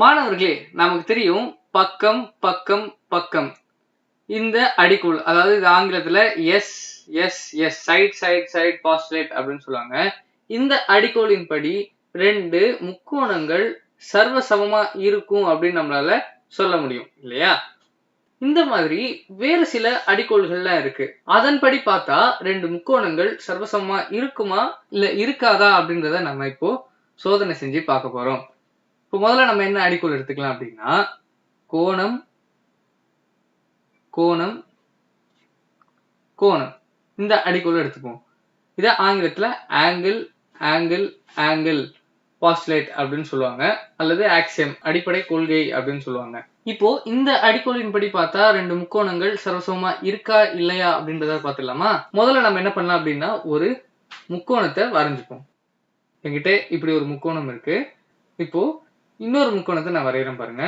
மாணவர்களே நமக்கு தெரியும் பக்கம் பக்கம் பக்கம். இந்த அடிக்குள் அதாவது இது ஆங்கிலத்துல S S S side side side பாஸ்லேட் அப்படின்னு சொல்லுவாங்க. இந்த அடிக்கோளின் படி ரெண்டு முக்கோணங்கள் சர்வ சமமா இருக்கும் அப்படின்னு நம்மளால சொல்ல முடியும் இல்லையா? இந்த மாதிரி வேறு சில அடிக்கோள்கள்லாம் இருக்கு. அதன்படி பார்த்தா ரெண்டு முக்கோணங்கள் சர்வசமமா இருக்குமா இல்ல இருக்காதா அப்படின்றத நம்ம இப்போ சோதனை செஞ்சு பார்க்க போறோம். இப்போ முதல்ல நம்ம என்ன அடிக்கோள் எடுத்துக்கலாம் அப்படின்னா கோணம் கோணம் கோணம். இந்த அடிக்கோள் எடுத்துப்போம். இதை ஆங்கிலத்துல ஆங்கிள் ஆங்கிள் ஆங்கிள் பாஸ்லேட் அப்படின்னு சொல்லுவாங்க. அல்லது ஆக்சியம் அடிப்படை கொள்கை அப்படின்னு சொல்லுவாங்க. இப்போ இந்த அடிக்கோளின் படி பார்த்தா ரெண்டு முக்கோணங்கள் சரசமா இருக்கா இல்லையா அப்படின்றத பார்த்துடலாமா? முதல்ல நம்ம என்ன பண்ணலாம் அப்படின்னா ஒரு முக்கோணத்தை வரைஞ்சுப்போம். என்கிட்ட இப்படி ஒரு முக்கோணம் இருக்கு. இப்போ இன்னொரு முக்கோணத்தை நான் வரைகிறேன் பாருங்க.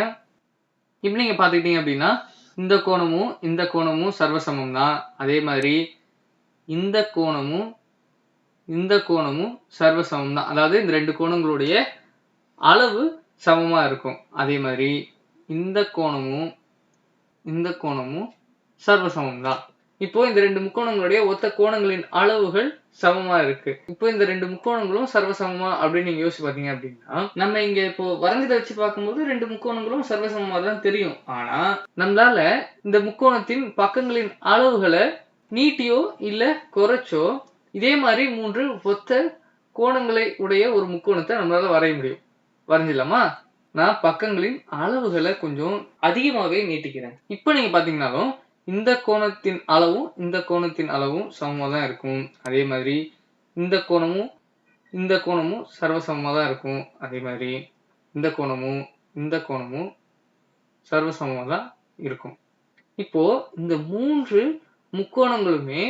இப்போ நீங்கள் பார்த்துக்கிட்டீங்க அப்படின்னா இந்த கோணமும் இந்த கோணமும் சர்வசமம் தான். அதே மாதிரி இந்த கோணமும் இந்த கோணமும் சர்வசமம் தான். அதாவது இந்த ரெண்டு கோணங்களுடைய அளவு சமமாக இருக்கும். அதே மாதிரி இந்த கோணமும் இந்த கோணமும் சர்வசமம் தான். இப்போ இந்த ரெண்டு முக்கோணங்களுடைய ஒத்த கோணங்களின் அளவுகள் சமமா இருக்கு. இப்போ இந்த ரெண்டு முக்கோணங்களும் சர்வசமமா அப்படின்னு நீங்க யோசிச்சு பாத்தீங்க அப்படின்னா நம்ம இங்க இப்போ வரைஞ்சதை வச்சு பார்க்கும்போது ரெண்டு முக்கோணங்களும் சர்வசமமா தான் தெரியும். ஆனா நம்மளால இந்த முக்கோணத்தின் பக்கங்களின் அளவுகளை நீட்டியோ இல்ல குறைச்சோ இதே மாதிரி மூன்று ஒத்த கோணங்களை உடைய ஒரு முக்கோணத்தை நம்மளால வரைய முடியும். வரைஞ்சிடலாமா? நான் பக்கங்களின் அளவுகளை கொஞ்சம் அதிகமாகவே நீட்டிக்கிறேன். இப்போ நீங்க பாத்தீங்கன்னாலும் இந்த கோணத்தின் அளவும் இந்த கோணத்தின் அளவும் சமமாக தான் இருக்கும். அதே மாதிரி இந்த கோணமும் இந்த கோணமும் சர்வசமமாக தான் இருக்கும். அதே மாதிரி இந்த கோணமும் இந்த கோணமும் சர்வசமமாக தான் இருக்கும். இப்போ இந்த மூன்று முக்கோணங்களுமே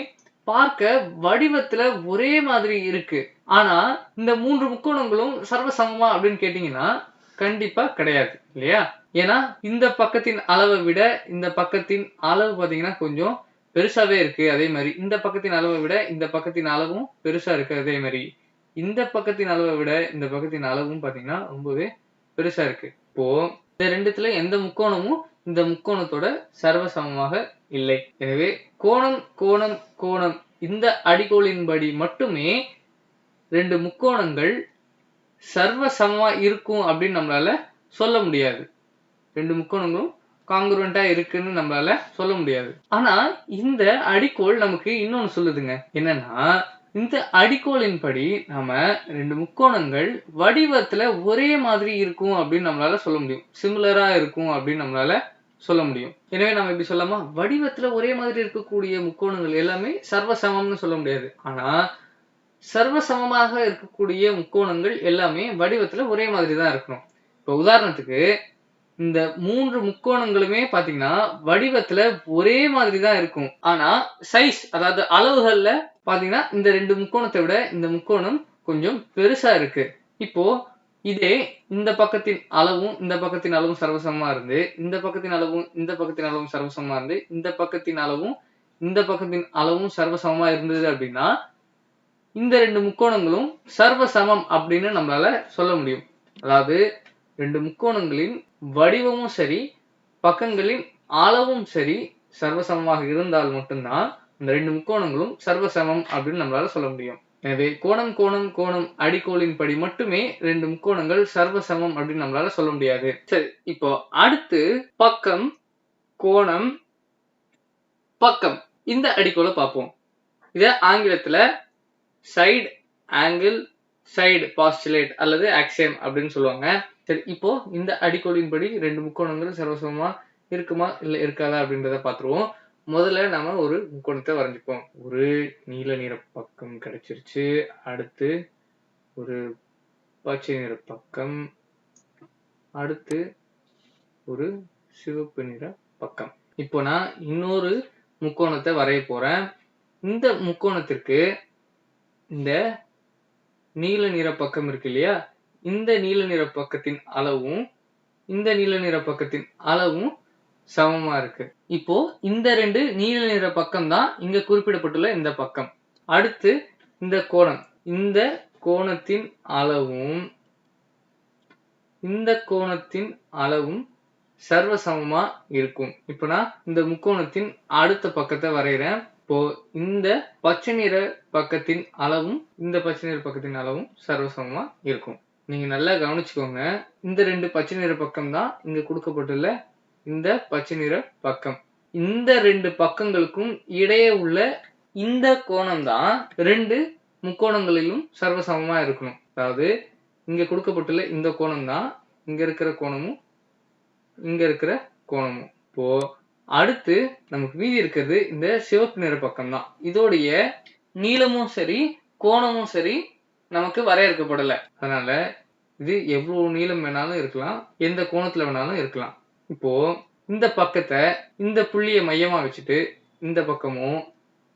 பார்க்க வடிவத்துல ஒரே மாதிரி இருக்கு. ஆனா இந்த மூன்று முக்கோணங்களும் சர்வசமமா அப்படின்னு கேட்டீங்கன்னா கண்டிப்பா கிடையாது இல்லையா? ஏன்னா இந்த பக்கத்தின் அளவை விட இந்த பக்கத்தின் அளவு பார்த்தீங்கன்னா கொஞ்சம் பெருசாவே இருக்கு அதே மாதிரி. இந்த பக்கத்தின் அளவை விட இந்த பக்கத்தின் அளவும் பெருசா இருக்கு அதே மாதிரி. இந்த பக்கத்தின் அளவை விட இந்த பக்கத்தின் அளவும் பாத்தீங்கன்னா ரொம்பவே பெருசா இருக்கு. இப்போ இந்த ரெண்டுத்துல எந்த முக்கோணமும் இந்த முக்கோணத்தோட சர்வசமமாக இல்லை. எனவே கோணம் கோணம் கோணம் இந்த அடிக்கோளின்படி மட்டுமே ரெண்டு முக்கோணங்கள் சர்வசமமா இருக்கும் அப்படின்னு நம்மளால சொல்ல முடியாது. ரெண்டு முக்கோணங்களும் காங்குருவெண்ட்டாக இருக்குன்னு நம்மளால சொல்ல முடியாது. ஆனா இந்த அடிக்கோள் நமக்கு இன்னொன்னு சொல்லுதுங்க. என்னன்னா இந்த அடிக்கோளின் படி நாம ரெண்டு முக்கோணங்கள் வடிவத்துல ஒரே மாதிரி இருக்கும் அப்படின்னு நம்மளால சொல்ல முடியும். சிமிலரா இருக்கும் அப்படின்னு நம்மளால சொல்ல முடியும். எனவே நம்ம இப்படி சொல்லாமா? வடிவத்துல ஒரே மாதிரி இருக்கக்கூடிய முக்கோணங்கள் எல்லாமே சர்வசமம்னு சொல்ல முடியாது. ஆனா சர்வசமமாக இருக்கக்கூடிய முக்கோணங்கள் எல்லாமே வடிவத்துல ஒரே மாதிரி தான் இருக்கணும். இப்போ உதாரணத்துக்கு இந்த மூன்று முக்கோணங்களுமே பாத்தீங்கன்னா வடிவத்துல ஒரே மாதிரி தான் இருக்கும். ஆனா சைஸ் அதாவது அளவுகள்ல பாத்தீங்கன்னா இந்த ரெண்டு முக்கோணத்தை விட இந்த முக்கோணம் கொஞ்சம் பெருசா இருக்கு. இப்போ இதே இந்த பக்கத்தின் அளவும் இந்த பக்கத்தின் அளவும் சர்வசமமா இருந்து இந்த பக்கத்தின் அளவும் இந்த பக்கத்தின் அளவும் சர்வசமமா இருந்து இந்த பக்கத்தின் அளவும் இந்த பக்கத்தின் அளவும் சர்வசமமா இருந்தது அப்படின்னா இந்த ரெண்டு முக்கோணங்களும் சர்வ சமம் அப்படின்னு நம்மளால சொல்ல முடியும். அதாவது ரெண்டு முக்கோணங்களின் வடிவமும் சரி பக்கங்களின் அளவும் சரி சர்வசமமாக இருந்தால் மட்டும்தான் இந்த ரெண்டு முக்கோணங்களும் சர்வசமம் அப்படின்னு நம்மளால சொல்ல முடியும். எனவே கோணம் கோணம் கோணம் அடிக்கோளின் படி மட்டுமே ரெண்டு முக்கோணங்கள் சர்வசமம் அப்படின்னு நம்மளால சொல்ல முடியாது. சரி இப்போ அடுத்து பக்கம் கோணம் பக்கம். இந்த அடிக்கோளை பார்ப்போம். இத ஆங்கிலத்துல சைடு ஆங்கிள் சைடு பாஸ்டுலேட் அல்லது ஆக்சியம் அப்படின்னு சொல்லுவாங்க. சரி இப்போ இந்த அடிக்கோளின்படி ரெண்டு முக்கோணங்கள் சர்வசமமா இருக்குமா இல்லை இருக்காதா அப்படின்றத பார்த்துருவோம். முதல்ல நம்ம ஒரு முக்கோணத்தை வரைஞ்சிப்போம். ஒரு நீல நிற பக்கம் கிடைச்சிருச்சு. அடுத்து ஒரு பச்சை நிற பக்கம். அடுத்து ஒரு சிவப்பு நிற பக்கம். இப்போ நான் இன்னொரு முக்கோணத்தை வரைய போறேன். இந்த முக்கோணத்திற்கு இந்த நீல நிற பக்கம் இருக்கு இல்லையா? இந்த நீல நிற பக்கத்தின் அளவும் இந்த நீல நிற பக்கத்தின் அளவும் சமமா இருக்கு. இப்போ இந்த ரெண்டு நீல நிற பக்கம் தான் இங்க குறிப்பிடப்பட்டுள்ள இந்த பக்கம். அடுத்து இந்த கோணம். இந்த கோணத்தின் அளவும் இந்த கோணத்தின் அளவும் சர்வ சமமா இருக்கும். இப்போ நான் இந்த முக்கோணத்தின் அடுத்த பக்கத்தை வரைகிறேன் இப்போ இந்த பச்சை நிற பக்கத்தின் அளவும் இந்த பச்சை நிற பக்கத்தின் அளவும் சர்வசமமா இருக்கும். நீங்க நல்லா கவனிச்சுக்கோங்க. இந்த ரெண்டு பச்சை நிற பக்கம் தான் இங்க கொடுக்கப்பட்டுள்ள இந்த பச்சை நிற பக்கம். இந்த ரெண்டு பக்கங்களுக்கும் இடையே உள்ள இந்த கோணம் தான் ரெண்டு முக்கோணங்களிலும் சர்வசமமா இருக்கணும். அதாவது இங்க கொடுக்கப்பட்டுள்ள இந்த கோணம் தான் இங்க இருக்கிற கோணமும் இங்க இருக்கிற கோணமும். இப்போ அடுத்து நமக்கு மீதி இருக்கிறது இந்த சிவப்பு நிற பக்கம் தான் இதோடைய நீளமும் சரி கோணமும் சரி நமக்கு வரையறுக்கப்படலை. அதனால இது எவ்வளவு நீளம் வேணாலும் இருக்கலாம் எந்த கோணத்துல வேணாலும் இருக்கலாம். இப்போ இந்த பக்கத்தை இந்த புள்ளியை மையமா வச்சுட்டு இந்த பக்கமும்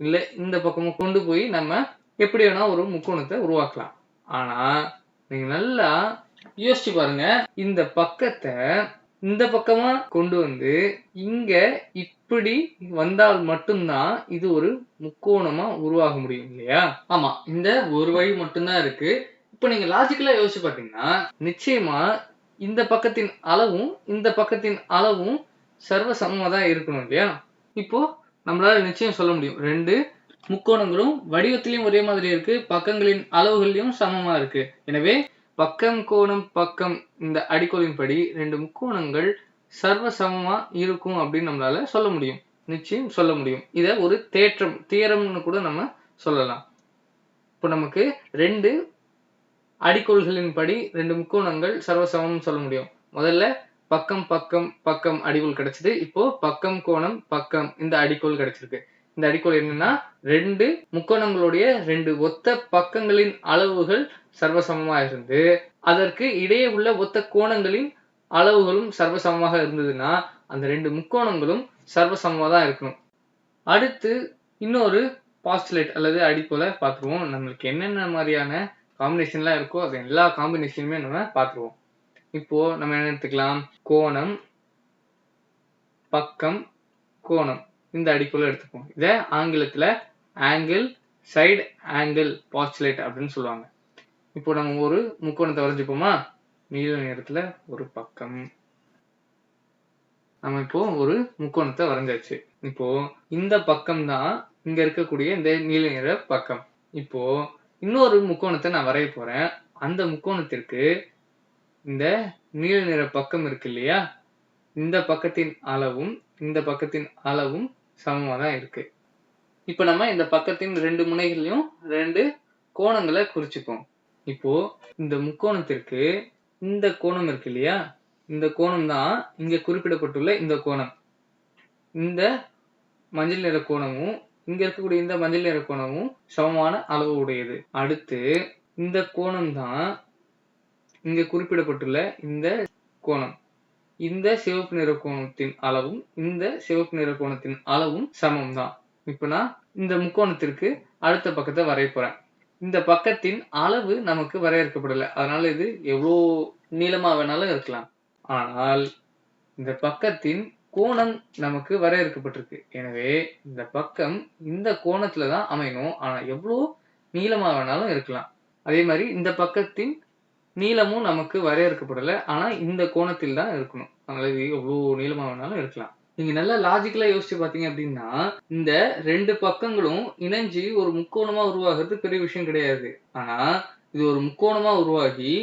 இல்ல இந்த பக்கமும் கொண்டு போய் நம்ம எப்படி வேணா ஒரு முக்கோணத்தை உருவாக்கலாம். ஆனா நீங்க நல்லா யோசிச்சு பாருங்க இந்த பக்கத்தை இந்த பக்கமா கொண்டு வந்து இங்க இப்படி வந்தால் மட்டும்தான் இது ஒரு முக்கோணமா உருவாக முடியும் இல்லையா? ஆமா இந்த ஒரு வழி மட்டும்தான் இருக்கு. இப்போ நீங்க லாஜிக்கலா யோசிச்சு பாத்தீங்கன்னா நிச்சயமா இந்த பக்கத்தின் அளவும் இந்த பக்கத்தின் அளவும் சர்வ சமமா தான் இருக்கணும் இல்லையா? இப்போ நம்மளால நிச்சயம் சொல்ல முடியும். ரெண்டு முக்கோணங்களும் வடிவத்திலையும் ஒரே மாதிரி இருக்கு பக்கங்களின் அளவுகள்லயும் சமமா இருக்கு. எனவே பக்கம் கோணம் பக்கம் இந்த அடிக்கோலின்படி ரெண்டு முக்கோணங்கள் சர்வ சமமா இருக்கும் அப்படின்னு நம்மளால சொல்ல முடியும். நிச்சயம் சொல்ல முடியும். இதை ஒரு தேற்றம் தியரம்னு கூட நம்ம சொல்லலாம். இப்போ நமக்கு ரெண்டு அடிக்கோள்களின் படி ரெண்டு முக்கோணங்கள் சர்வசமம் சொல்ல முடியும். முதல்ல பக்கம் பக்கம் பக்கம் அடிக்கோள் கிடைச்சது. இப்போ பக்கம் கோணம் பக்கம் இந்த அடிக்கோள் கிடைச்சிருக்கு. இந்த அடிக்கோள் என்னன்னா ரெண்டு முக்கோணங்களுடைய ரெண்டு ஒத்த பக்கங்களின் அளவுகள் சர்வசமமாக இருந்து அதற்கு இடையே உள்ள ஒத்த கோணங்களின் அளவுகளும் சர்வசமமாக இருந்ததுன்னா அந்த ரெண்டு முக்கோணங்களும் சர்வசமமாக தான் இருக்கணும். அடுத்து இன்னொரு பாஸ்டுலேட் அல்லது அடிக்கோலை பார்த்துருவோம். நம்மளுக்கு என்னென்ன மாதிரியான காம்பினேஷன்லாம் இருக்கோ அது எல்லா காம்பினேஷனுமே நம்ம பார்த்துருவோம். இப்போ நம்ம என்ன எடுத்துக்கலாம்? கோணம் பக்கம் கோணம். இந்த அடிக்குள்ள எடுத்துப்போம் இதை ஆங்கிலத்துல ஆங்கிள் சைடு ஆங்கிள் பாஸ்டுலேட் அப்படின்னு சொல்லுவாங்க. இப்போ நம்ம ஒரு முக்கோணத்தை வரைஞ்சிப்போமா? நீல நிறத்துல ஒரு பக்கம். நம்ம இப்போ ஒரு முக்கோணத்தை வரைஞ்சாச்சு. இப்போ இந்த பக்கம் தான் இங்க இருக்கக்கூடிய இந்த நீல நிற பக்கம். இப்போ இன்னொரு முக்கோணத்தை நான் வரைய போறேன். அந்த முக்கோணத்திற்கு இந்த நீல நிற பக்கம் இருக்கு இல்லையா? இந்த பக்கத்தின் அளவும் இந்த பக்கத்தின் அளவும் சமமாக தான் இருக்கு. இப்போ நம்ம இந்த பக்கத்தின் ரெண்டு முனைகளையும் ரெண்டு கோணங்களை குறிச்சுப்போம். இப்போ இந்த முக்கோணத்திற்கு இந்த கோணம் இருக்கு இல்லையா? இந்த கோணம் தான் இங்க குறிப்பிடப்பட்டுள்ள இந்த கோணம். இந்த மஞ்சள் நிற கோணமும் இங்க இருக்கக்கூடிய இந்த மஞ்சள் நிற கோணமும் சமமான அளவு உடையது. அடுத்து இந்த கோணம் தான் இங்க குறிப்பிடப்பட்டுள்ள இந்த கோணம். இந்த சிவப்பு நிற கோணத்தின் அளவும் இந்த சிவப்பு நிற கோணத்தின் அளவும் சமம் தான் இப்போ நான் இந்த முக்கோணத்திற்கு அடுத்த பக்கத்தை வரைய போறேன். இந்த பக்கத்தின் அளவு நமக்கு வரையறுக்கப்படலை. அதனால இது எவ்வளோ நீளமா வேணாலும் இருக்கலாம். ஆனால் இந்த பக்கத்தின் கோணம் நமக்கு வரையறுக்கப்பட்டிருக்கு. எனவே இந்த பக்கம் இந்த கோணத்துல தான் அமையணும். ஆனா எவ்வளோ நீளமா வேணாலும் இருக்கலாம். அதே மாதிரி இந்த பக்கத்தின் நீளமும் நமக்கு வரையறுக்கப்படலை. ஆனால் இந்த கோணத்தில் தான் இருக்கணும். அதனால இது எவ்வளோ நீளமாக வேணாலும் இருக்கலாம். நீங்க நல்லா லாஜிக்கலா யோசிச்சு பாத்தீங்க அப்படின்னா இந்த ரெண்டு பக்கங்களும் இணைஞ்சு ஒரு முக்கோணமா உருவாகிறது பெரிய விஷயம் கிடையாது. ஆனா இது ஒரு முக்கோணமா உருவாகி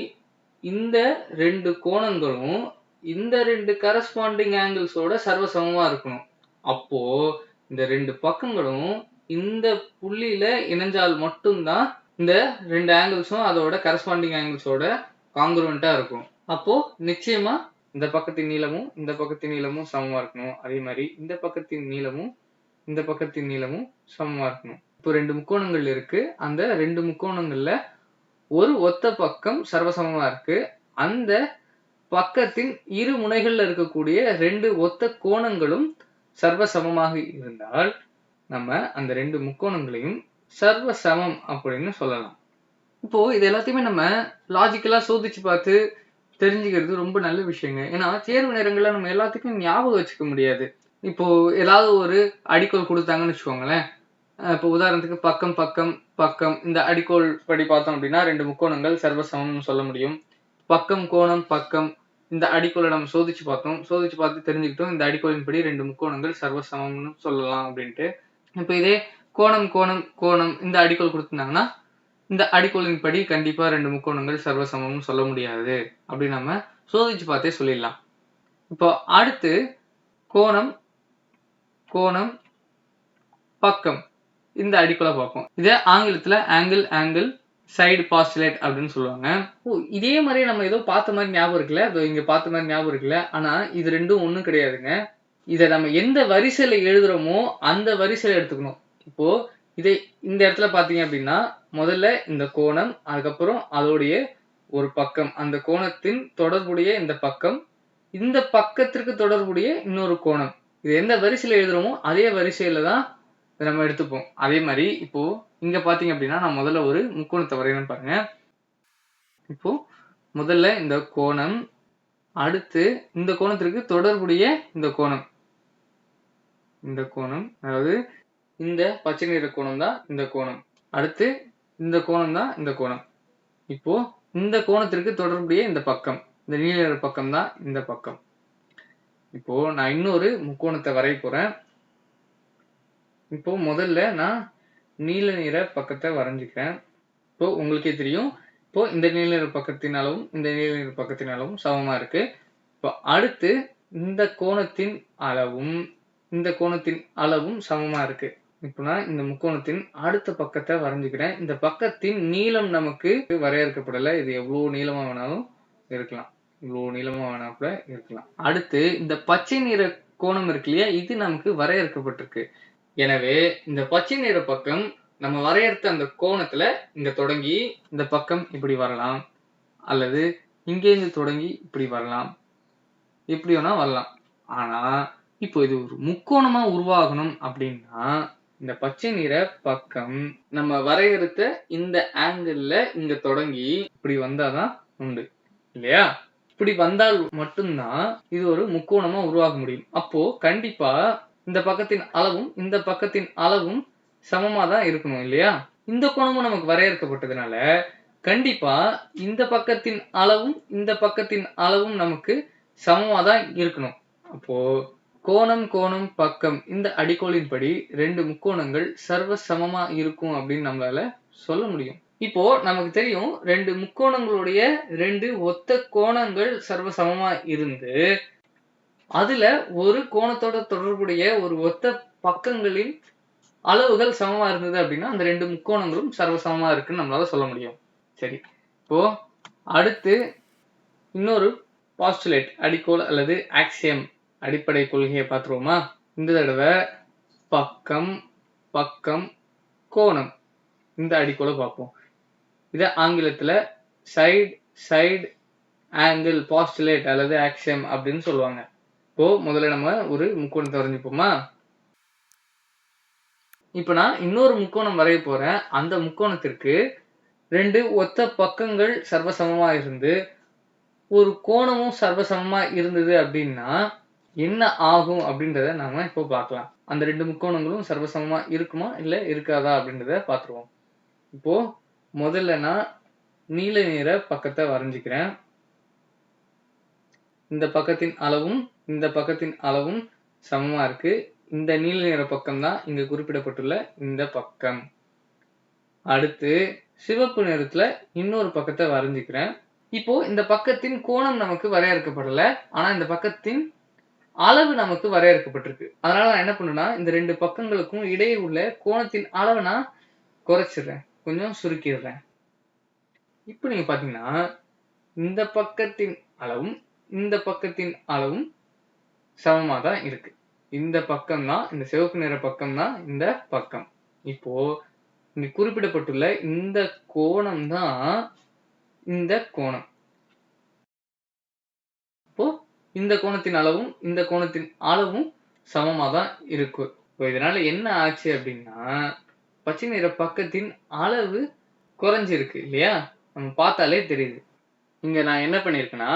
இந்த ரெண்டு கோணங்களும் இந்த ரெண்டு கரஸ்பாண்டிங் ஆங்கிள்ஸோட சர்வசமமா இருக்கணும். அப்போ இந்த ரெண்டு பக்கங்களும் இந்த புள்ளியில இணைஞ்சால் மட்டும்தான் இந்த ரெண்டு ஆங்கிள்ஸும் அதோட கரஸ்பாண்டிங் ஆங்கிள்ஸோட காங்குருவெண்ட்டாக இருக்கும். அப்போது நிச்சயமா இந்த பக்கத்தின் நீளமும் இந்த பக்கத்தின் நீளமும் சமமாக இருக்கணும். அதே மாதிரி இந்த பக்கத்தின் நீளமும் இந்த பக்கத்தின் நீளமும் சமமாக இருக்கணும். இப்போ ரெண்டு முக்கோணங்கள் இருக்குது அந்த ரெண்டு முக்கோணங்களில் ஒரு ஒத்த பக்கம் சர்வசமமாக இருக்குது அந்த பக்கத்தின் இரு முனைகளில் இருக்கக்கூடிய ரெண்டு ஒத்த கோணங்களும் சர்வசமமாக இருந்தால் நம்ம அந்த ரெண்டு முக்கோணங்களையும் சர்வ சமம் அப்படின்னு சொல்லலாம். இப்போ இது எல்லாத்தையுமே நம்ம லாஜிக்கலா சோதிச்சு பார்த்து தெரிஞ்சுக்கிறது ரொம்ப நல்ல விஷயங்க. ஏன்னா தேர்வு நேரங்களில் நம்ம எல்லாத்துக்கும் ஞாபகம் வச்சுக்க முடியாது. இப்போ ஏதாவது ஒரு அடிக்கோல் கொடுத்தாங்கன்னு வச்சுக்கோங்களேன். இப்போ உதாரணத்துக்கு பக்கம் பக்கம் பக்கம் இந்த அடிக்கோல் படி பார்த்தோம் அப்படின்னா ரெண்டு முக்கோணங்கள் சர்வசமம்னு சொல்ல முடியும். பக்கம் கோணம் பக்கம் இந்த அடிக்கோலை நம்ம சோதிச்சு பார்த்தோம். சோதிச்சு பார்த்து தெரிஞ்சுக்கிட்டோம். இந்த அடிக்கோலின்படி ரெண்டு முக்கோணங்கள் சர்வசமம்னு சொல்லலாம் அப்படின்ட்டு. இப்போ இதே கோணம் கோணம் கோணம் இந்த அடிக்கோள் கொடுத்துருந்தாங்கன்னா இந்த அடிக்கோலின்படி கண்டிப்பாக ரெண்டு முக்கோணங்கள் சர்வசமம்னு சொல்ல முடியாது. அப்படி நம்ம சோதிச்சு பார்த்தே சொல்லிடலாம். இப்போ அடுத்து கோணம் கோணம் பக்கம் இந்த அடிக்கோளை பார்ப்போம். இதே ஆங்கிலத்தில் ஆங்கிள் ஆங்கிள் சைடு பாஸ்டுலேட் அப்படின்னு சொல்லுவாங்க. ஓ இதே மாதிரி நம்ம ஏதோ பார்த்த மாதிரி ஞாபகம் இருக்குல்ல? இதோ இங்கே பார்த்த மாதிரி ஞாபகம் இருக்குல்ல? ஆனால் இது ரெண்டும் ஒன்றும் கிடையாதுங்க. இதை நம்ம எந்த வரிசையில் எழுதுறோமோ அந்த வரிசையில் எடுத்துக்கணும். இப்போ இதை இந்த இடத்துல பார்த்தீங்க அப்படின்னா முதல்ல இந்த கோணம் அதுக்கப்புறம் அதோடைய ஒரு பக்கம். அந்த கோணத்தின் தொடர்புடைய இந்த பக்கம் இந்த பக்கத்திற்கு தொடர்புடைய இன்னொரு கோணம். இது எந்த வரிசையில எழுதுறோமோ அதே வரிசையில தான் இதை நம்ம எடுத்துப்போம். அதே மாதிரி இப்போ இங்க பாத்தீங்க அப்படின்னா நான் முதல்ல ஒரு முக்கோணத்தை வரையணும் பாருங்க. இப்போ முதல்ல இந்த கோணம் அடுத்து இந்த கோணத்திற்கு தொடர்புடைய இந்த கோணம். இந்த கோணம் அதாவது இந்த பச்சை நிற கோணம் தான் இந்த கோணம். அடுத்து இந்த கோணம் தான் இந்த கோணம். இப்போ இந்த கோணத்திற்கு தொடர்புடைய இந்த பக்கம் இந்த நீல நிற பக்கம் தான் இந்த பக்கம். இப்போ நான் இன்னொரு முக்கோணத்தை வரைய போறேன். இப்போ முதல்ல நான் நீல நிற பக்கத்தை வரைஞ்சுக்கிறேன். இப்போ உங்களுக்கே தெரியும் இப்போ இந்த நீல நிற பக்கத்தின் அளவும் இந்த நீல நிற பக்கத்தின் அளவும் சமமா இருக்கு. இப்போ அடுத்து இந்த கோணத்தின் அளவும் இந்த கோணத்தின் அளவும் சமமா இருக்கு. இப்போ நான் இந்த முக்கோணத்தின் அடுத்த பக்கத்தை வரைஞ்சுக்கிறேன். இந்த பக்கத்தின் நீளம் நமக்கு வரையறுக்கப்படலை. இது எவ்வளோ நீளமாக வேணாலும் இருக்கலாம். இவ்வளோ நீளமாக வேணா கூட இருக்கலாம். அடுத்து இந்த பச்சை நிற கோணம் இருக்கு இல்லையா? இது நமக்கு வரையறுக்கப்பட்டிருக்கு. எனவே இந்த பச்சை நிற பக்கம் நம்ம வரையறுத்த அந்த கோணத்துல இங்க தொடங்கி இந்த பக்கம் இப்படி வரலாம். அல்லது இங்கேருந்து தொடங்கி இப்படி வரலாம். இப்படி வேணா வரலாம். ஆனா இப்போ இது ஒரு முக்கோணமா உருவாகணும் அப்படின்னா இந்த பச்சை நிற பக்கம் நம்ம வரையறுத்த இந்த ஆங்கிள் இங்க தொடங்கி இப்படி வந்தாதான் உண்டு. இல்லையா? இப்படி வந்தால் மட்டும்தான் இது ஒரு முக்கோணமா உருவாக முடியும். அப்போ கண்டிப்பா இந்த பக்கத்தின் அளவும் இந்த பக்கத்தின் அளவும் சமமா தான் இருக்கணும் இல்லையா? இந்த கோணமும் நமக்கு வரையறுக்கப்பட்டதுனால கண்டிப்பா இந்த பக்கத்தின் அளவும் இந்த பக்கத்தின் அளவும் நமக்கு சமமா தான் இருக்கணும். அப்போ கோணம் கோணம் பக்கம் இந்த அடிக்கோளின்படி ரெண்டு முக்கோணங்கள் சர்வ சமமா இருக்கும் அப்படின்னு நம்மளால சொல்ல முடியும். இப்போ நமக்கு தெரியும் ரெண்டு முக்கோணங்களுடைய ரெண்டு ஒத்த கோணங்கள் சர்வ சமமா இருந்து அதுல ஒரு கோணத்தோட தொடர்புடைய ஒரு ஒத்த பக்கங்களின் அளவுகள் சமமா இருந்தது அப்படின்னா அந்த ரெண்டு முக்கோணங்களும் சர்வ சமமா இருக்குன்னு நம்மளால சொல்ல முடியும். சரி இப்போ அடுத்து இன்னொரு பாஸ்டுலேட் அடிக்கோல் அல்லது ஆக்சியம் அடிப்படை கொள்கையை பார்த்துருவோமா? இந்த தடவை பக்கம் பக்கம் கோணம். இந்த அடிக்கோலை பார்ப்போம். இதை ஆங்கிலத்துல சைடு சைடு ஆங்கிள் பாஸ்டுலேட் அல்லது ஆக்சியம் அப்படின்னு சொல்லுவாங்க. இப்போ முதல்ல நம்ம ஒரு முக்கோணத்தை வரைஞ்சுப்போமா? இப்போ நான் இன்னொரு முக்கோணம் வரைய போறேன். அந்த முக்கோணத்திற்கு ரெண்டு ஒத்த பக்கங்கள் சர்வசமமா இருந்து ஒரு கோணமும் சர்வசமமா இருந்தது அப்படின்னா என்ன ஆகும் அப்படின்றத நாம இப்போ பார்க்கலாம். அந்த ரெண்டு முக்கோணங்களும் சர்வசமமா இருக்குமா? இல்ல இருக்காதா அப்படின்றத பார்த்துருவோம். இப்போ முதல்ல நான் நீல நிற பக்கத்தை வரைஞ்சிக்கிறேன். இந்த பக்கத்தின் அளவும் இந்த பக்கத்தின் அளவும் சமமா இருக்கு. இந்த நீல நிற பக்கம் தான் இங்க குறிப்பிடப்பட்டுள்ள இந்த பக்கம். அடுத்து சிவப்பு நிறத்துல இன்னொரு பக்கத்தை வரைஞ்சிக்கிறேன். இப்போ இந்த பக்கத்தின் கோணம் நமக்கு வரையறுக்கப்படல. ஆனா இந்த பக்கத்தின் அளவு நமக்கு வரையறுக்கப்பட்டிருக்கு. அதனால நான் என்ன பண்ணுன்னா இந்த ரெண்டு பக்கங்களுக்கும் இடையே உள்ள கோணத்தின் அளவை நான் குறைச்சிடுறேன். கொஞ்சம் சுருக்கிடுறேன். இப்போ நீங்க பாத்தீங்கன்னா இந்த பக்கத்தின் அளவும் இந்த பக்கத்தின் அளவும் சமமாக தான் இருக்கு. இந்த பக்கம் தான் இந்த சிவப்பு நிற பக்கம் தான் இந்த பக்கம். இப்போ இங்க குறிப்பிடப்பட்டுள்ள இந்த கோணம் தான் இந்த கோணம். இந்த கோணத்தின் அளவும் இந்த கோணத்தின் அளவும் சமமாக தான் இருக்கு. இப்போ இதனால என்ன ஆச்சு அப்படின்னா பச்சை நிற பக்கத்தின் அளவு குறைஞ்சிருக்கு இல்லையா? நம்ம பார்த்தாலே தெரியுது. இங்க நான் என்ன பண்ணிருக்கேன்னா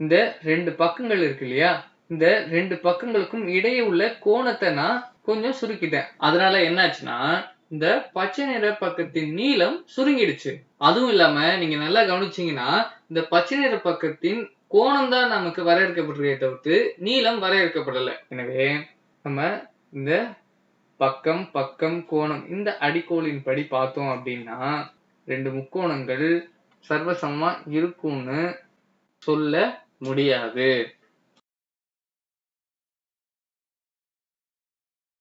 இந்த ரெண்டு பக்கங்கள் இருக்கு இல்லையா? இந்த ரெண்டு பக்கங்களுக்கும் இடையே உள்ள கோணத்தை நான் கொஞ்சம் சுருக்கிட்டேன். அதனால என்னாச்சுன்னா இந்த பச்சை நிற பக்கத்தின் நீளம் சுருங்கிடுச்சு. அதுவும் இல்லாம நீங்க நல்லா கவனிச்சீங்கன்னா இந்த பச்சை நிற பக்கத்தின் கோணம் தான் நமக்கு வரையறுக்கப்பட்டிருக்கே தவிர்த்து நீளம் வரையறுக்கப்படலை. எனவே நம்ம இந்த பக்கம் பக்கம் கோணம் இந்த அடிக்கோளின் படி பார்த்தோம் அப்படின்னா ரெண்டு முக்கோணங்கள் சர்வசமமா இருக்கும்னு சொல்ல முடியாது.